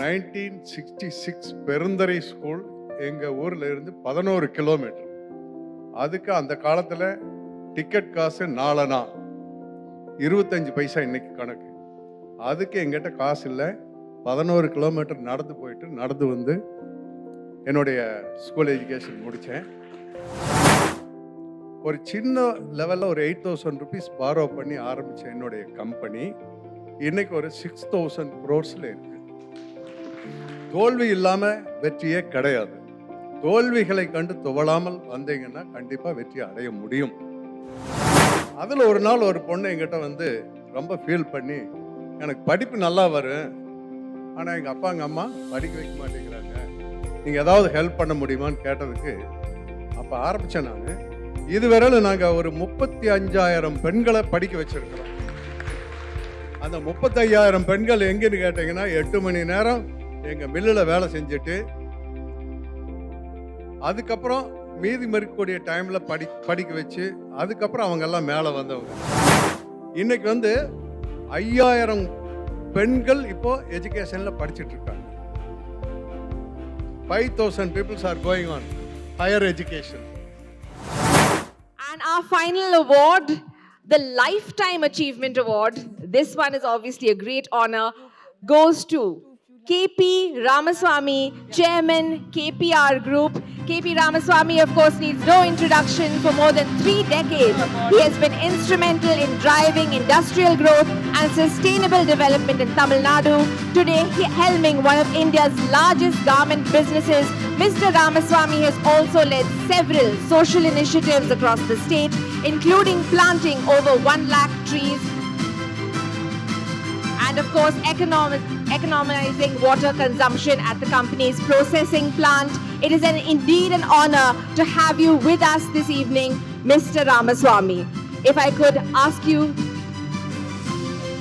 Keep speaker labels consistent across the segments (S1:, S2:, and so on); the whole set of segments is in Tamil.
S1: Nineteen sixty six Perundurai school எங்கள் ஊரில் இருந்து பதினோரு கிலோமீட்டர் அதுக்கு அந்த காலத்தில் டிக்கெட் காசு நாலனா. இருபத்தஞ்சி பைசா இன்னைக்கு கணக்கு. அதுக்கு எங்கிட்ட காசு இல்லை. பதினோரு கிலோமீட்டர் நடந்து போயிட்டு நடந்து வந்து என்னுடைய ஸ்கூல் எஜுகேஷன் முடித்தேன் ஒரு சின்ன லெவலில் ஒரு எயிட் தௌசண்ட் ருபீஸ் பாரோ பண்ணி ஆரம்பித்த என்னுடைய கம்பெனி இன்னைக்கு ஒரு சிக்ஸ் தௌசண்ட் க்ரோர்ஸில் இருக்குது தோல்வி இல்லாமல் வெற்றியே கிடையாது. தோல்விகளை கண்டு துவளாமல் வந்தீங்கன்னா கண்டிப்பாக வெற்றி அடைய முடியும். அதில் ஒரு நாள் ஒரு பொண்ணு என்கிட்ட வந்து ரொம்ப ஃபீல் பண்ணி எனக்கு படிப்பு நல்லா வரும். ஆனால் எங்கள் அப்பா எங்கள் அம்மா படிக்க வைக்க மாட்டேங்கிறாங்க. நீங்கள் ஏதாவது ஹெல்ப் பண்ண முடியுமான்னு கேட்டதுக்கு அப்போ ஆரம்பித்தேன் நான். இதுவரையில நாங்கள் ஒரு முப்பத்தி அஞ்சாயிரம் பெண்களை படிக்க வச்சிருக்கிறோம். அந்த முப்பத்தையாயிரம் பெண்கள் எங்கன்னு கேட்டீங்கன்னா எட்டு மணி நேரம் எங்கள் மில்லில் வேலை செஞ்சுட்டு அதுக்கப்புறம் மீதி மறுக்கக்கூடிய டைமில் படி படிக்க வச்சு அதுக்கப்புறம் அவங்க எல்லாம் மேலே வந்தவங்க. இன்னைக்கு வந்து ஐயாயிரம் பெண்கள் இப்போ எஜுகேஷனில் படிச்சுட்டு இருக்காங்க. Five thousand peoples are going on higher education
S2: And our final award, the Lifetime Achievement Award, this one is obviously a great honor, goes to KP Ramaswamy, Chairman, KPR Group. KP Ramaswamy, of course, needs no introduction. For more than three decades, he has been instrumental in driving industrial growth and sustainable development in Tamil Nadu. Today, he helming one of India's largest garment businesses, Mr. Ramaswamy has also led several social initiatives across the state, including planting over 1 lakh trees and of course economic, economizing water consumption at the company's processing plant. It is an, indeed an honor to have you with us this evening, Mr. Ramaswamy. If I could ask you,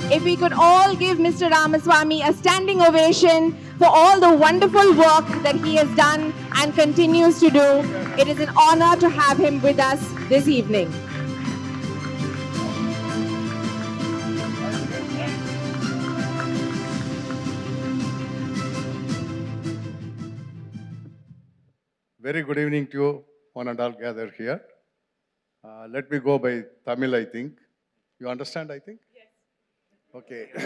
S2: if we could all give Mr. Ramaswamy a standing ovation for all the wonderful work that he has done and continues to do, it is an honor to have him with us this evening.
S1: Very good evening to you, one and all gathered here. Uh, let me go by Tamil, I think. You understand, I think? Yes. Okay.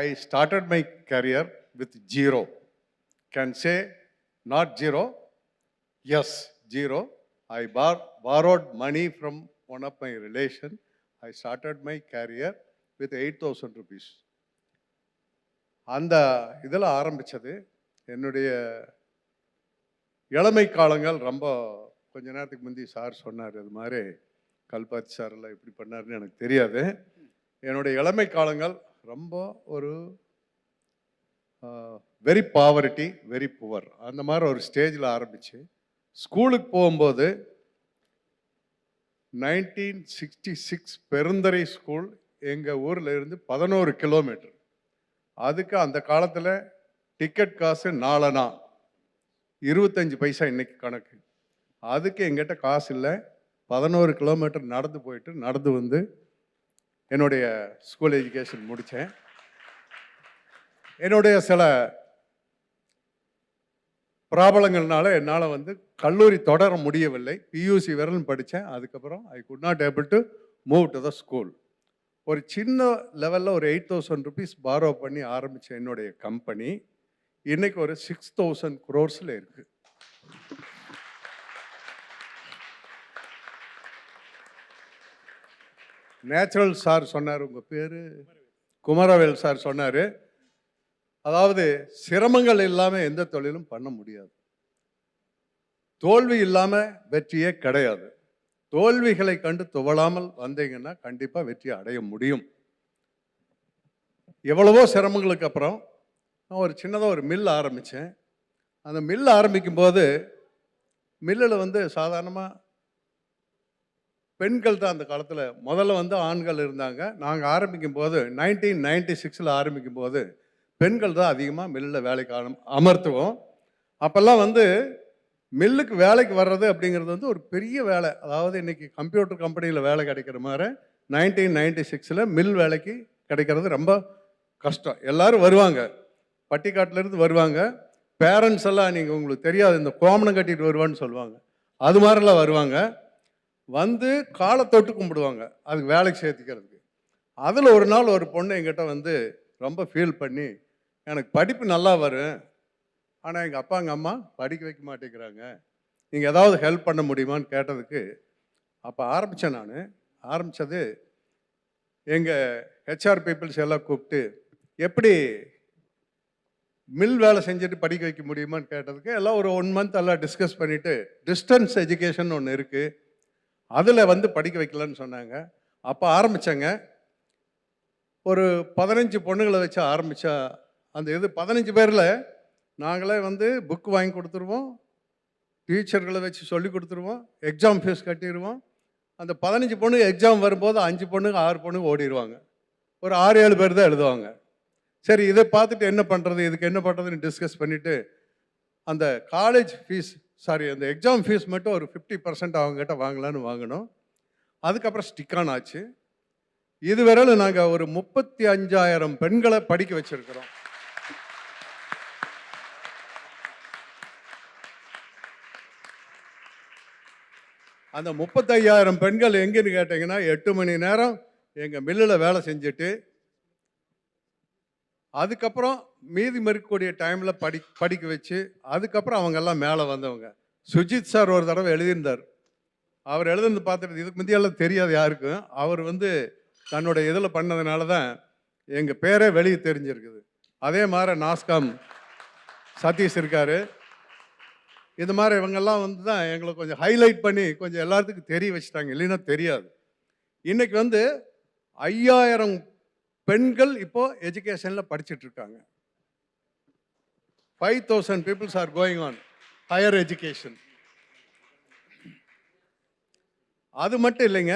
S1: I started my career with zero. Can say not zero, yes, zero. I bar- borrowed money from one of my relation. I started my career with 8,000 rupees. அந்த இதில் ஆரம்பித்தது என்னுடைய இளமை காலங்கள் ரொம்ப கொஞ்ச நேரத்துக்கு முந்தி சார் சொன்னார் அது மாதிரி கல்பாத்தி சார் இப்படி பண்ணாருன்னு எனக்கு தெரியாது. என்னுடைய இளமை காலங்கள் ரொம்ப ஒரு வெரி பாவரிட்டி வெரி புவர் அந்த மாதிரி ஒரு ஸ்டேஜில் ஆரம்பிச்சு ஸ்கூலுக்கு போகும்போது nineteen sixty six Perundurai school எங்கள் ஊரில் இருந்து பதினோரு கிலோமீட்டர் அதுக்கு அந்த காலத்தில் டிக்கெட் காசு நாலனா இருபத்தஞ்சு பைசா இன்றைக்கி கணக்கு. அதுக்கு எங்கிட்ட காசு இல்லை. பதினோரு கிலோமீட்டர் நடந்து போயிட்டு நடந்து வந்து என்னுடைய ஸ்கூல் எஜுகேஷன் முடித்தேன் என்னுடைய சில ப்ராப்ளங்கள்னால என்னால் வந்து கல்லூரி தொடர முடியவில்லை. பியூசி வரலும் படித்தேன் அதுக்கப்புறம் I could not able to move to the school ஒரு சின்ன லெவலில் ஒரு எயிட் தௌசண்ட் ருபீஸ் பாரோ பண்ணி ஆரம்பித்த என்னுடைய கம்பெனி இன்றைக்கி ஒரு சிக்ஸ் தௌசண்ட் க்ரோர்ஸில் இருக்குது நேச்சுரல் சார் சொன்னார் உங்கள் பேர்? குமரவேல் சார் சொன்னார். அதாவது சிரமங்கள் இல்லாமல் எந்த தொழிலும் பண்ண முடியாது. தோல்வி இல்லாமல் வெற்றியே கிடையாது. தோல்விகளை கண்டு துவளாமல் வந்தீங்கன்னா கண்டிப்பாக வெற்றி அடைய முடியும். எவ்வளவோ சிரமங்களுக்கு அப்புறம் நான் ஒரு சின்னதாக ஒரு மில் ஆரம்பித்தேன் அந்த மில் ஆரம்பிக்கும் போது மில்லில் வந்து சாதாரணமாக பெண்கள் தான் அந்த காலத்தில். முதல்ல வந்து ஆண்கள் இருந்தாங்க. நாங்கள் ஆரம்பிக்கும் போது நைன்டீன் நைன்டி சிக்ஸில் ஆரம்பிக்கும் போது பெண்கள் தான் அதிகமாக மில்லில் வேலைக்கு அமர்த்துவோம். அப்போல்லாம் வந்து மில்லுக்கு வேலைக்கு வர்றது அப்படிங்கிறது வந்து ஒரு பெரிய வேலை. அதாவது இன்னைக்கு கம்ப்யூட்டர் கம்பெனியில் வேலை கிடைக்கிற மாதிரி நைன்டீன் நைன்டி சிக்ஸில் மில் வேலைக்கு கிடைக்கிறது ரொம்ப கஷ்டம். எல்லோரும் வருவாங்க. பட்டிக்காட்டிலேருந்து வருவாங்க. பேரண்ட்ஸ் எல்லாம் நீங்கள் உங்களுக்கு தெரியாது இந்த கோமணம் கட்டிட்டு வருவான்னு சொல்லுவாங்க. அது மாதிரிலாம் வருவாங்க. வந்து காலை தொட்டு கும்பிடுவாங்க அதுக்கு வேலைக்கு சேர்த்துக்கிறதுக்கு. அதில் ஒரு நாள் ஒரு பொண்ணு என்கிட்ட வந்து ரொம்ப ஃபீல் பண்ணி எனக்கு படிப்பு நல்லா வரும். ஆனால் எங்கள் அப்பா எங்கள் அம்மா படிக்க வைக்க மாட்டேங்கிறாங்க. நீங்கள் ஏதாவது ஹெல்ப் பண்ண முடியுமான்னு கேட்டதுக்கு அப்போ ஆரம்பித்தேன் நான். ஆரம்பித்தது எங்கள் ஹெச்ஆர் பீப்புள்ஸ் எல்லாம் கூப்பிட்டு எப்படி மில் வேலை செஞ்சுட்டு படிக்க வைக்க முடியுமான்னு கேட்டதுக்கு எல்லாம் ஒரு ஒன் மந்த் எல்லாம் டிஸ்கஸ் பண்ணிவிட்டு டிஸ்டன்ஸ் எஜுகேஷன் ஒன்று இருக்குது அதில் வந்து படிக்க வைக்கலான்னு சொன்னாங்க. அப்போ ஆரம்பித்தேங்க ஒரு பதினஞ்சு பொண்ணுங்களை வச்சு ஆரம்பித்தா அந்த இது பதினஞ்சு பேரில் நாங்களே வந்து புக் வாங்கி கொடுத்துருவோம். டீச்சர்களை வச்சு சொல்லி கொடுத்துருவோம். எக்ஸாம் ஃபீஸ் கட்டிடுவோம். அந்த பதினஞ்சு பொண்ணு எக்ஸாம் வரும்போது அஞ்சு பொண்ணுங்க ஆறு பொண்ணுங்க ஓடிடுவாங்க. ஒரு ஆறு ஏழு பேர் தான் எழுதுவாங்க. சரி இதை பார்த்துட்டு என்ன பண்ணுறது இதுக்கு என்ன பண்ணுறதுன்னு டிஸ்கஸ் பண்ணிவிட்டு அந்த காலேஜ் ஃபீஸ் சாரி அந்த எக்ஸாம் ஃபீஸ் மட்டும் ஒரு ஃபிஃப்டி பர்சன்ட் அவங்ககிட்ட வாங்கலான்னு வாங்கினோம். அதுக்கப்புறம் ஸ்டிக்கான் ஆச்சு. இதுவரையில் நாங்கள் ஒரு முப்பத்தி அஞ்சாயிரம் பெண்களை படிக்க வச்சுருக்குறோம். அந்த முப்பத்தையாயிரம் பெண்கள் எங்கேன்னு கேட்டிங்கன்னா எட்டு மணி நேரம் எங்கள் மில்லில் வேலை செஞ்சுட்டு அதுக்கப்புறம் மீதி மறுக்கக்கூடிய டைமில் படி படிக்க வச்சு அதுக்கப்புறம் அவங்கெல்லாம் மேலே வந்தவங்க. சுஜித் சார் ஒரு தடவை எழுதியிருந்தார். அவர் எழுதுனது பார்த்துட்டு இதுக்கு முந்தையெல்லாம் தெரியாது யாருக்கும். அவர் வந்து தன்னோட இதில் பண்ணதுனால தான் எங்கள் பேரே வெளியே தெரிஞ்சிருக்குது. அதே மாதிரி நாஸ்காம் சதீஷ் இருக்காரு. இது மாதிரி இவங்கெல்லாம் வந்து தான் எங்களை கொஞ்சம் ஹைலைட் பண்ணி கொஞ்சம் எல்லாத்துக்கும் தெரிய வச்சுட்டாங்க. இல்லைன்னா தெரியாது. இன்றைக்கி வந்து ஐயாயிரம் பெண்கள் இப்போது எஜுகேஷனில் படிச்சுட்டு இருக்காங்க. Five thousand peoples are going on higher education அது மட்டும் இல்லைங்க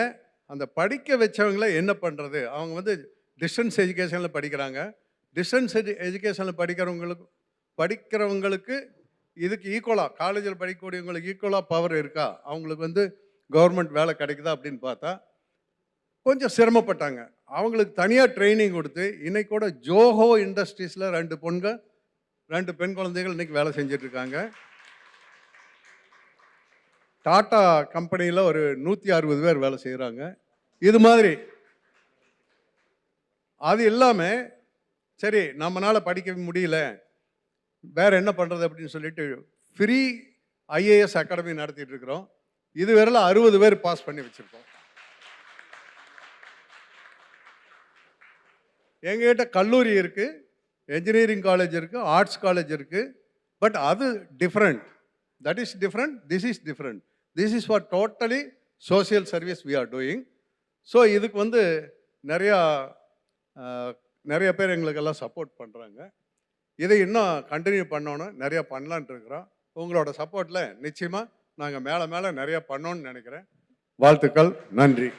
S1: அந்த படிக்க வச்சவங்கள என்ன பண்ணுறது அவங்க வந்து டிஸ்டன்ஸ் எஜுகேஷனில் படிக்கிறாங்க. டிஸ்டன்ஸ் எஜு எஜுகேஷனில் படிக்கிறவங்களுக்கு படிக்கிறவங்களுக்கு இதுக்கு ஈக்குவலாக காலேஜில் படிக்கக்கூடியவங்களுக்கு ஈக்குவலாக பவர் இருக்கா? அவங்களுக்கு வந்து கவர்மெண்ட் வேலை கிடைக்குதா அப்படின்னு பார்த்தா கொஞ்சம் சிரமப்பட்டாங்க. அவங்களுக்கு தனியாக ட்ரைனிங் கொடுத்து இன்னைக்கு கூட ஜோஹோ இண்டஸ்ட்ரீஸில் ரெண்டு பொண்கள் ரெண்டு பெண் குழந்தைகள் இன்றைக்கி வேலை செஞ்சிட்ருக்காங்க டாட்டா கம்பெனியில் ஒரு நூற்றி அறுபது பேர் வேலை செய்கிறாங்க இது மாதிரி. அது இல்லாமல் சரி நம்மளால் படிக்க முடியல. வேறு என்ன பண்ணுறது அப்படின்னு சொல்லிட்டு ஃப்ரீ ஐஏஎஸ் அகாடமி நடத்திட்டு இருக்கிறோம். இது வரையில அறுபது பேர் பாஸ் பண்ணி வச்சுருக்கோம். எங்ககிட்ட கல்லூரி இருக்குது என்ஜினியரிங் காலேஜ் இருக்குது ஆர்ட்ஸ் காலேஜ் இருக்குது பட் அது different that is different this is different this is for totally social service we are doing so இதுக்கு வந்து நிறையா நிறைய பேர் எங்களுக்கெல்லாம் சப்போர்ட் பண்ணுறாங்க இதை இன்னும் கண்டினியூ பண்ணணும் நிறையா பண்ணலான்ட்டு இருக்கிறோம். உங்களோட சப்போர்ட்டில் நிச்சயமாக நாங்கள் மேலே மேலே நிறையா பண்ணோன்னு நினைக்கிறேன். வாழ்த்துக்கள். நன்றி.